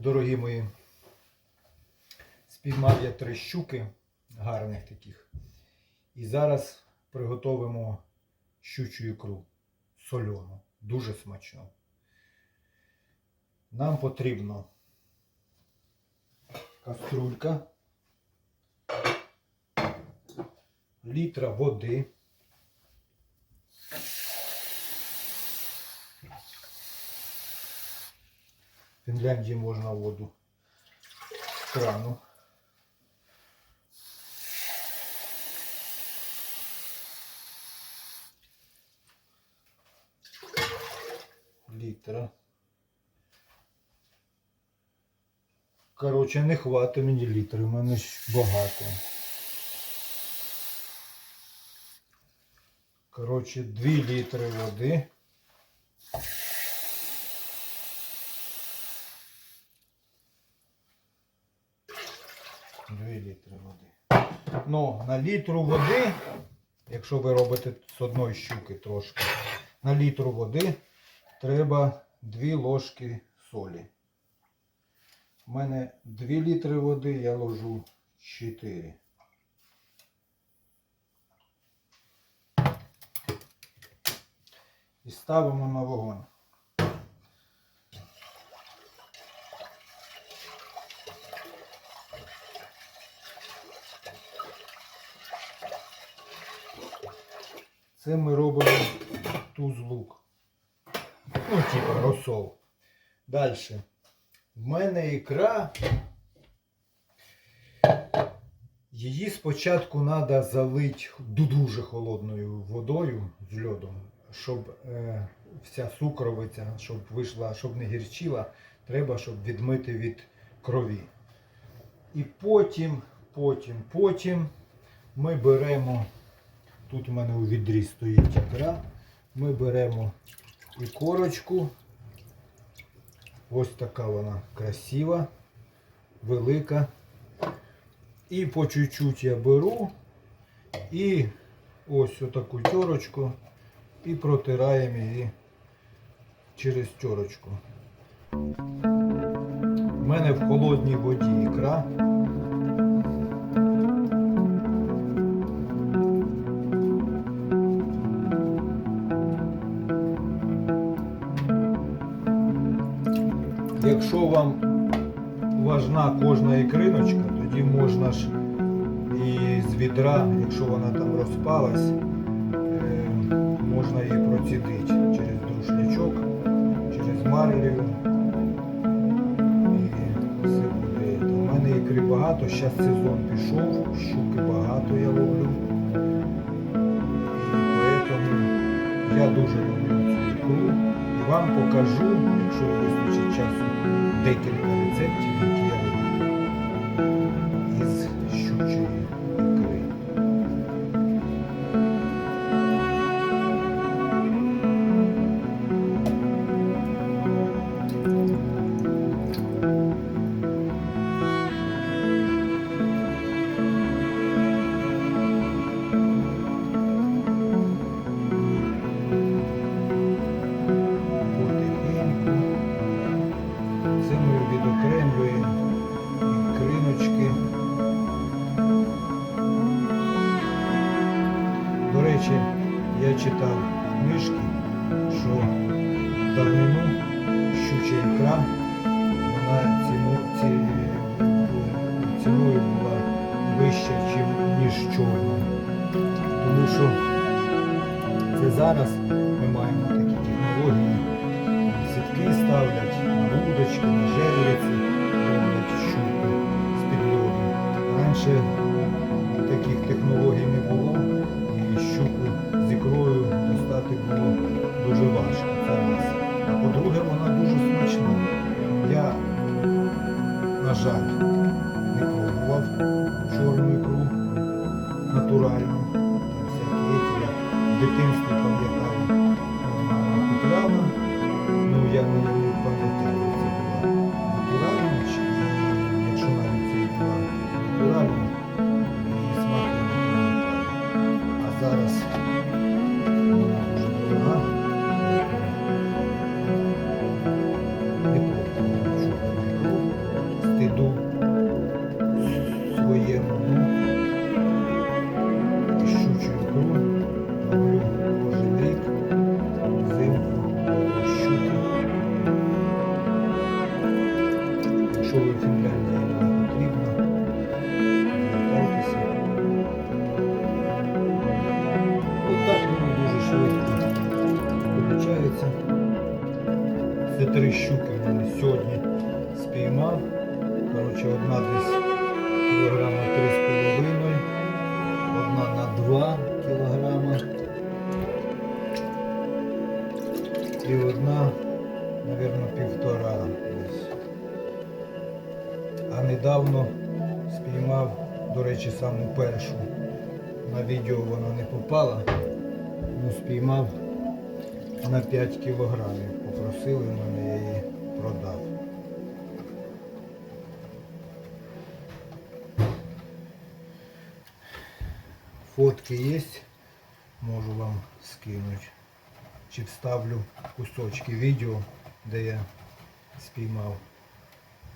дорогі мої. Спіймав я три щуки гарних таких. І зараз приготовимо щучу ікру сольону. Дуже смачно. Нам потрібно каструлька, літра води. В Фінляндії можна воду з крану. Літра. Коротше, не хватить мені літрів, у мене ж багато. Коротше, 2 літри води. Літри води. Ну, на літру води, якщо ви робите з одної щуки трошки, на літру води треба 2 ложки солі. У мене 2 літри води, я ложу 4. І ставимо на вогонь. Це ми робимо туз лук. Ну, типа розсол. Далі. В мене ікра. Її спочатку треба залити дуже холодною водою з льодом, щоб е, вся сукровиця, щоб вийшла, щоб не гірчила, треба, щоб відмити від крові. І потім, потім, потім ми беремо, тут у мене у відрі стоїть ікра, ми беремо і корочку. Ось така вона красива, велика. І по чуть-чуть я беру і ось отаку тьорочку і протираємо її через тьорочку. У мене в холодній воді ікра. Якщо вам важна кожна ікриночка, тоді можна ж і з відра, якщо вона там розпалась, е, можна її процідити через друшлячок, через марлю. У мене ікри багато, зараз сезон пішов, щуки багато я ловлю. І тому я дуже люблю цю ікру. Вам покажу, якщо вистачить часу, декілька рецептів, які книжки, що давнину щуча ікра, вона ціну, ці, ціною була вища, ніж чорна. Тому що це зараз ми маємо такі технології, сітки ставлять, на удочки, на жерлиці, ловлять щуку з-під льоду. Раніше таких технологій не було достати було дуже важко. Це раз. А по-друге, вона дуже смачна. Я, на жаль, І одна, мабуть, півтора десь. А недавно спіймав, до речі, саму першу. На відео вона не попала, ну спіймав на 5 кілограмів. Попросили мене, я її продав. Фотки є, можу вам скинути. Чи вставлю кусочки відео, де я спіймав.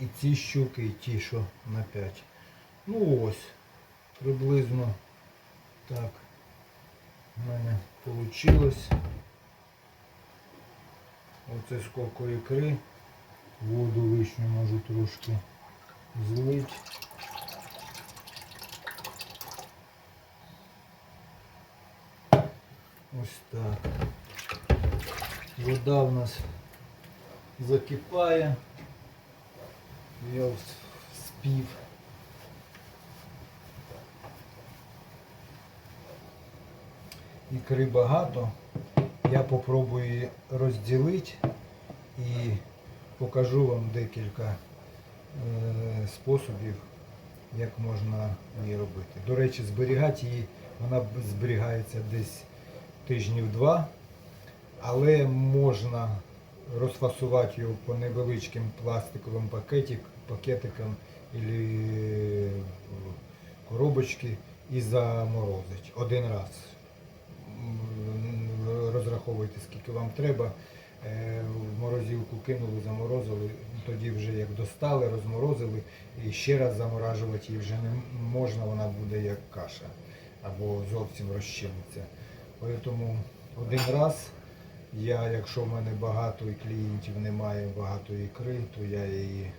І ці щуки, і ті, що на 5. Ну ось, приблизно так в мене вийшло. Оце скільки ікри. Воду лишню можу трошки злити. Ось так. Вода в нас закипає. Я спів. Ікри багато. Я попробую її розділити і покажу вам декілька е, способів, як можна її робити. До речі, зберігати її, вона зберігається десь тижнів два, але можна розфасувати його по невеличким пластиковим пакетик, пакетикам або коробочки і заморозити один раз. Розраховуйте, скільки вам треба. Е, В морозилку кинули, заморозили, тоді вже як достали, розморозили і ще раз заморажувати її вже не можна, вона буде як каша або зовсім розчиниться. Тому один раз я, якщо в мене багато і клієнтів немає, багато ікри, то я її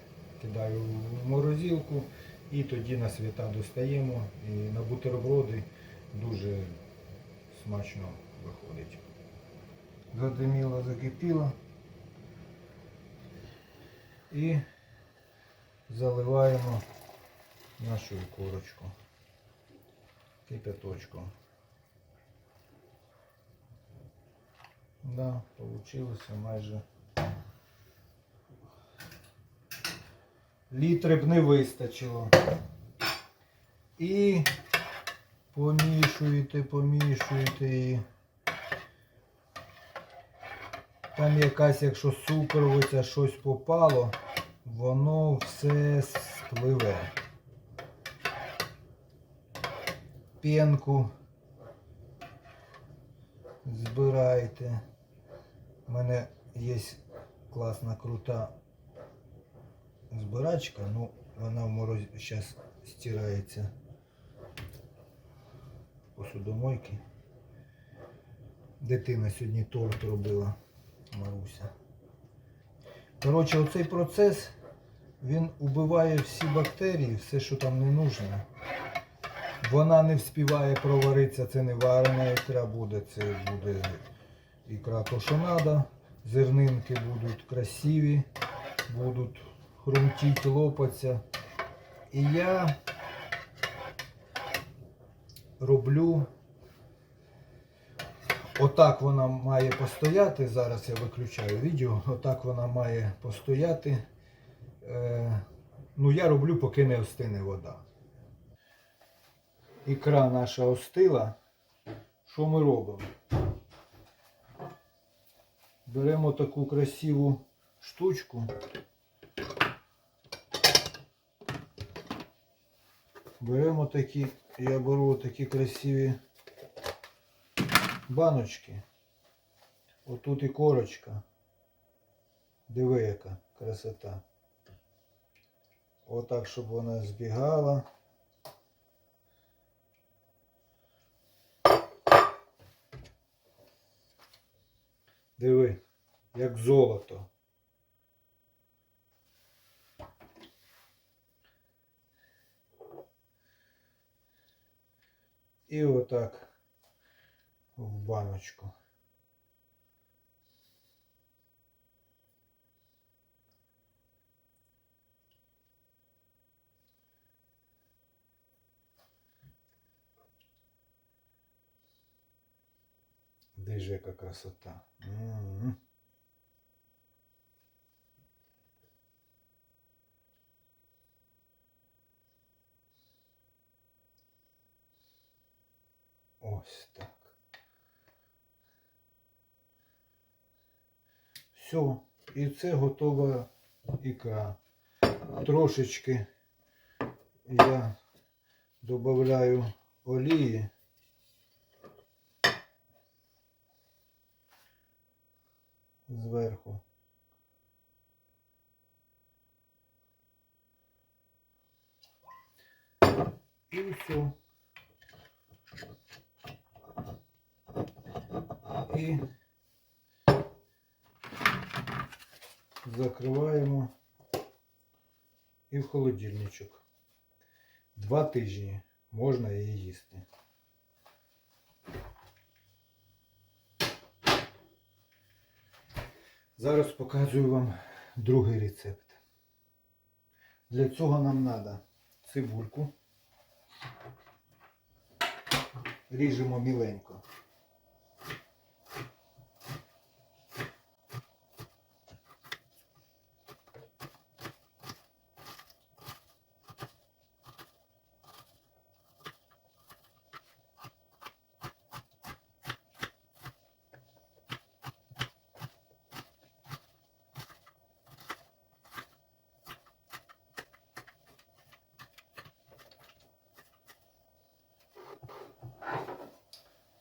кидаю в морозилку і тоді на свята достаємо. І на бутерброди дуже смачно виходить. Задиміло, закипіло. І заливаємо нашу ікорочку кипяточком. Да, получилося майже. Літри б не вистачило. І помішуєте, помішуєте її. Там якась, якщо сукровиця щось попало, воно все спливе. Пенку збирайте. У мене є класна крута збирачка, ну вона в морозі зараз стирається посудомойки. Дитина сьогодні торт робила Маруся. Коротше, оцей процес він убиває всі бактерії, все, що там не нужно. Вона не вспіває проваритися, це не варена ікра буде, це буде ікра то, що треба. Зернинки будуть красиві, будуть хрумтіти, лопатися. І я роблю. Отак вона має постояти. Зараз я виключаю відео. Отак вона має постояти. Е, ну, я роблю, поки не остине вода. Ікра наша остила. Що ми робимо? Беремо таку красиву штучку. Беремо такі, я беру такі красиві баночки. Отут і корочка. Диви, яка красота. Отак, щоб вона збігала. Диви, як золото. І отак в баночку. Де ж красота. Ось так. Все, і це готова ікра. Трошечки я додаю олії. Зверху. І все. І закриваємо і в холодильничок. Два тижні можна її їсти. Зараз показую вам другий рецепт. Для цього нам треба цибульку. Ріжемо міленько.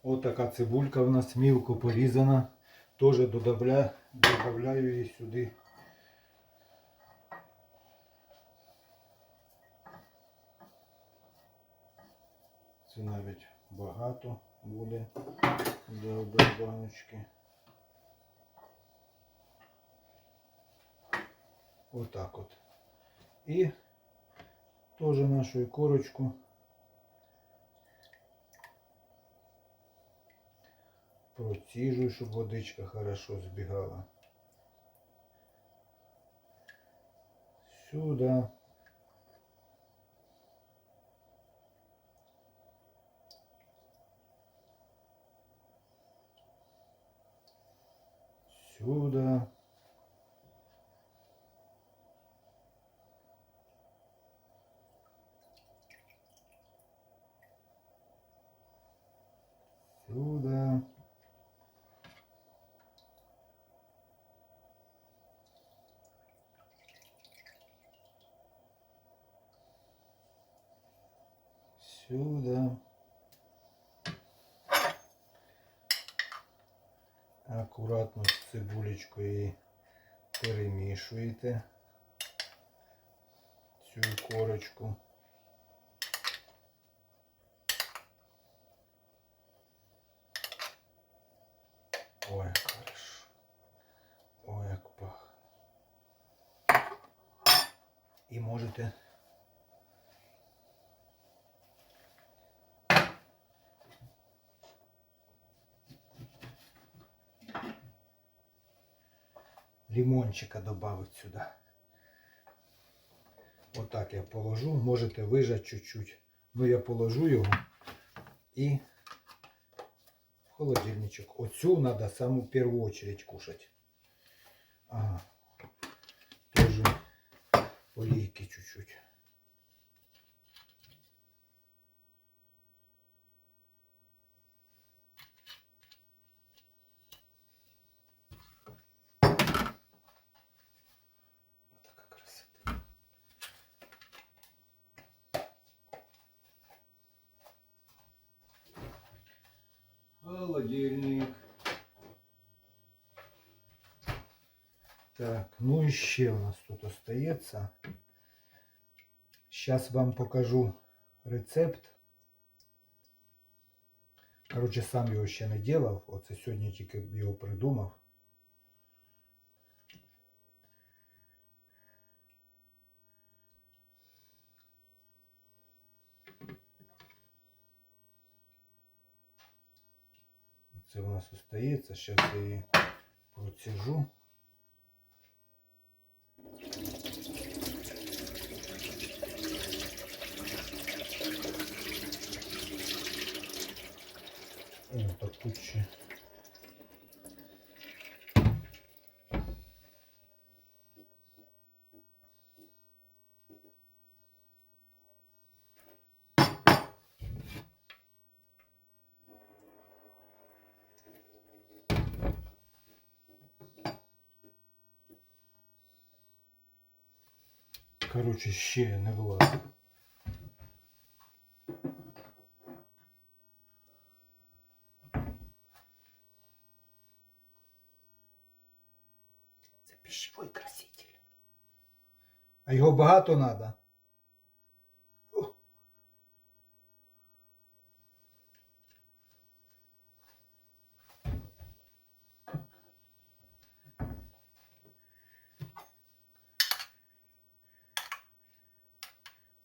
Ось така цибулька в нас мілко порізана. Теж додавля, додавляю її сюди. Це навіть багато буде для одної баночки. Отак от. І теж нашу корочку. Проціжую, щоб водичка хорошо збігала. Сюди. Сюди. Сюда. Сюда. Акуратно з цибулечкою перемішуєте цю корочку. Ой, хорошо. Ой, як пахне. І можете лимончика добавить сюда. Вот так я положу. Можете вижати чуть-чуть. Ну я положу його і в холодильничок. Оцю надо саму первую очередь кушать. Ага. Тоже олійки чуть-чуть. Так, ну і ще у нас тут остається. Сейчас вам покажу рецепт. Короче, сам його ще не делав. Оце сьогодні тільки його придумав. Це у нас остається. Зараз я її проціжу. Тут ще. Коротше, ще не влазить. Це краситель. А його багато треба?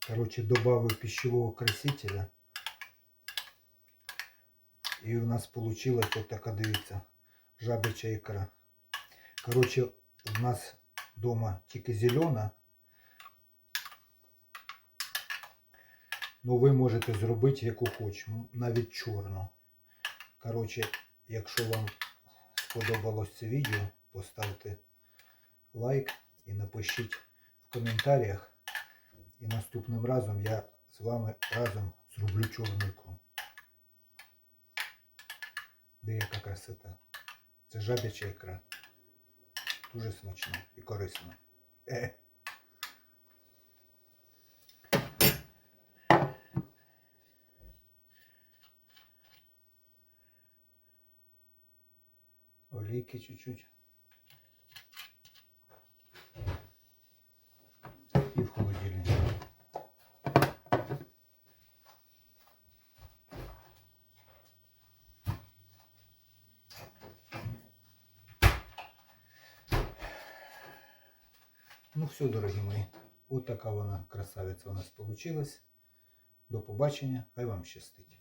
Короче, добавив пищевого красителя. І у нас получилась вот така, дивіться, жабяча ікра. Короче, у нас дома тільки зелена. Ну, ви можете зробити яку хочемо, навіть чорну. Короче, якщо вам сподобалось це відео, поставте лайк і напишіть в коментарях. І наступним разом я з вами разом зроблю чорну ікру. Де яка красота. Це жабяча ікра. Дуже смачно і корисно. Е. Олійки чуть-чуть. І в холодильник. Ну все, дорогі мої. От така вона красавиця у нас вийшла. До побачення. Хай вам щастить.